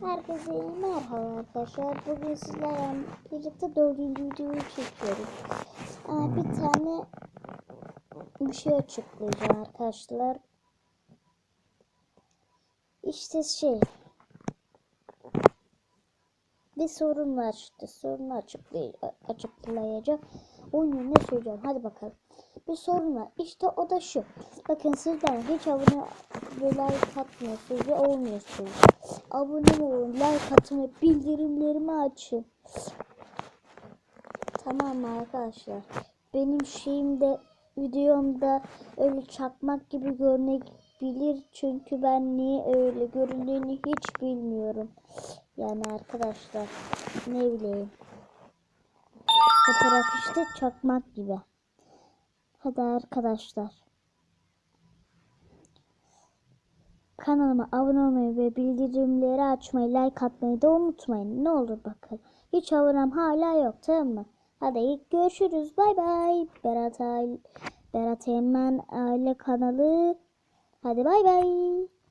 Herkese merhaba arkadaşlar. Bugün sizlerle birlikte dördüncü videoyu çekiyorum. Aa, bir tane bir şey açıklayacağım arkadaşlar. İşte şey bir sorun var işte. Sorunu açıklay açıklayacağım. Oyunu ne söyleyeceğim? Hadi bakalım. Bir sorun var. İşte o da şu. Bakın sizler hiç abone ve like atmıyorsunuz ve olmuyorsunuz. Abone olun, like atın ve bildirimlerimi açın. Tamam arkadaşlar? Benim şeyimde videomda öyle çakmak gibi görünebilir. Çünkü ben niye öyle göründüğünü hiç bilmiyorum. Yani arkadaşlar ne bileyim. Fotoğraf işte çakmak gibi. Hadi arkadaşlar. Kanalıma abone olmayı ve bildirimleri açmayı, like atmayı da unutmayın. Ne olur bakın. Hiç abonem hala yok tamam mı? Hadi görüşürüz. Bay bay. Berat, Berat Eymen aile kanalı. Hadi bay bay.